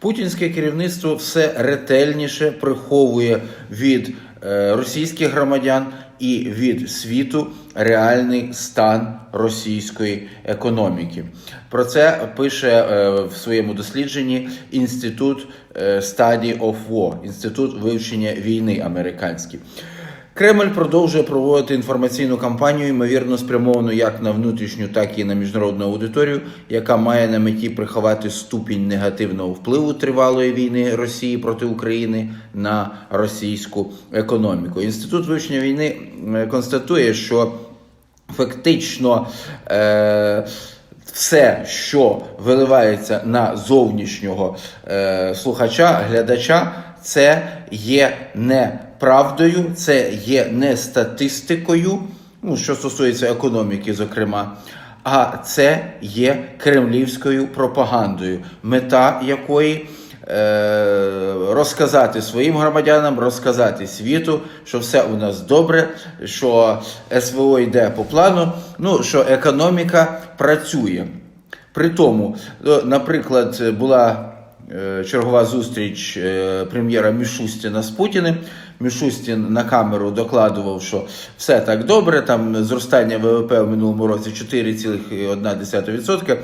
Путінське керівництво все ретельніше приховує від е, російських громадян і від світу реальний стан російської економіки. Про це пише е, в своєму дослідженні інститут е, Study of War, інститут вивчення війни американський. Кремль продовжує проводити інформаційну кампанію, ймовірно спрямовану як на внутрішню, так і на міжнародну аудиторію, яка має на меті приховати ступінь негативного впливу тривалої війни Росії проти України на російську економіку. Інститут вивчення війни е, констатує, що фактично. Е- все, що виливається на зовнішнього е, слухача, глядача, це є не правдою, це є не статистикою, ну, що стосується економіки, зокрема, а це є кремлівською пропагандою, мета якої е, розказати своїм громадянам, розказати світу, що все у нас добре, що СВО йде по плану, ну що економіка працює. При тому, ну, наприклад, була е, чергова зустріч е, прем'єра Мішустіна з Путіним. Мішустін на камеру докладував, що все так добре. Там зростання ВВП в минулому році 4,1%.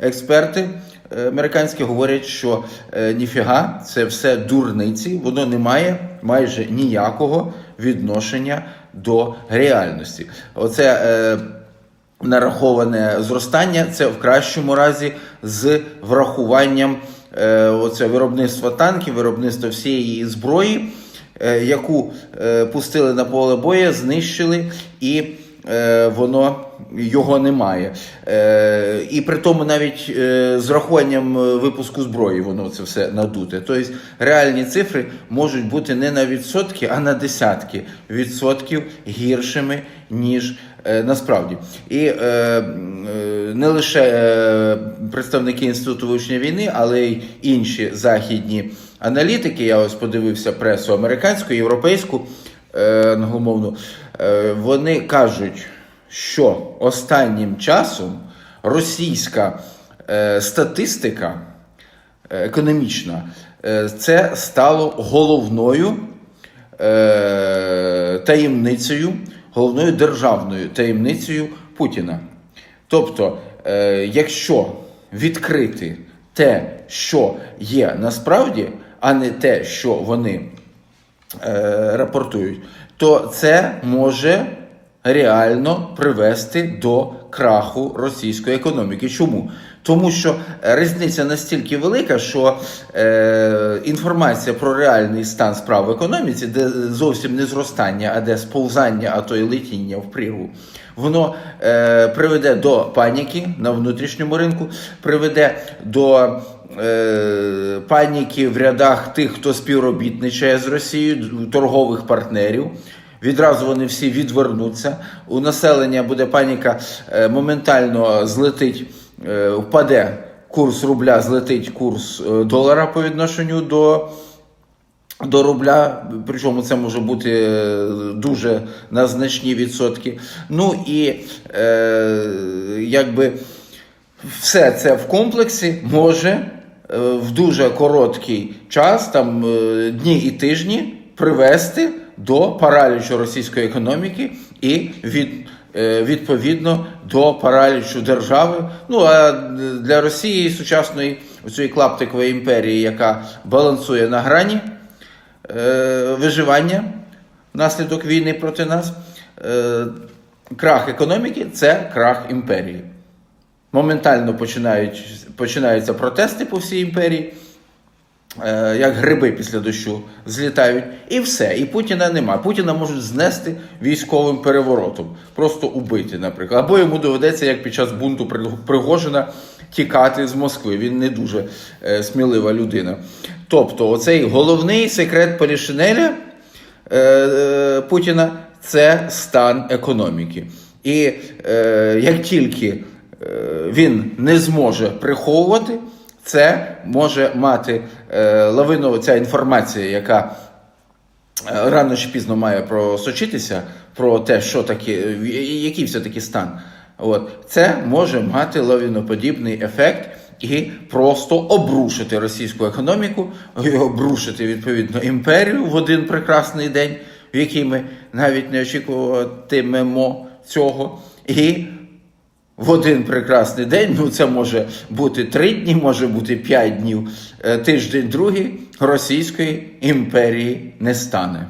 Експерти е, американські говорять, що е, ніфіга, це все дурниці, воно не має майже ніякого відношення до реальності. Оце е, нараховане зростання це в кращому разі з врахуванням е, оце виробництва танків, виробництва всієї зброї, яку е, пустили на поле бою, знищили і. е, Воно його немає. Е, і при тому навіть е, з рахуванням е, випуску зброї воно це все надуте. Тобто реальні цифри можуть бути не на відсотки, а на десятки відсотків гіршими, ніж е, насправді. І е, е, не лише е, представники інституту вивчення війни, але й інші західні аналітики. Я ось подивився пресу американську, європейську е, англомовну. Е, вони кажуть, що останнім часом російська е, статистика економічна це стало головною таємницею, головною державною таємницею Путіна. Тобто, якщо відкрити те, що є насправді, а не те, що вони е, рапортують, то це може реально привести до краху російської економіки. Чому? Тому що різниця настільки велика, що е, інформація про реальний стан справ в економіці, де зовсім не зростання, а де сповзання, а то й летіння в прірву, воно е, приведе до паніки на внутрішньому ринку, приведе до е, паніки в рядах тих, хто співробітничає з Росією, торгових партнерів. Відразу вони всі відвернуться. У населення буде паніка, е, моментально злетить, е, впаде курс рубля, злетить курс е, долара по відношенню до. До рубля, причому це може бути е, дуже на значні відсотки. Ну і е, якби все це в комплексі може е, в дуже короткий час, там е, дні і тижні, привести до паралічу російської економіки і від, е, відповідно до паралічу держави. Ну а для Росії сучасної цієї клаптикової імперії, яка балансує на грані е, виживання внаслідок війни проти нас, е, крах економіки це крах імперії. Моментально починають, починаються протести по всій імперії, е, як гриби після дощу злітають, і все. І Путіна нема. Путіна можуть знести військовим переворотом, просто убити, наприклад. Або йому доведеться, як під час бунту При- Пригожина, тікати з Москви. Він не дуже е, смілива людина. Тобто, оцей головний секрет Полішинеля е, е, Путіна це стан економіки. І е, як тільки е, він не зможе приховувати, це може мати е, лавину ця інформація, яка е, рано чи пізно має просочитися про те, що таке, який все-таки стан. От це може мати лавіноподібний ефект і просто обрушити російську економіку, і обрушити відповідно імперію в один прекрасний день, в який ми навіть не очікуватимемо цього. І в один прекрасний день, ну це може бути три дні, може бути п'ять днів, е, тиждень другий Російської імперії не стане.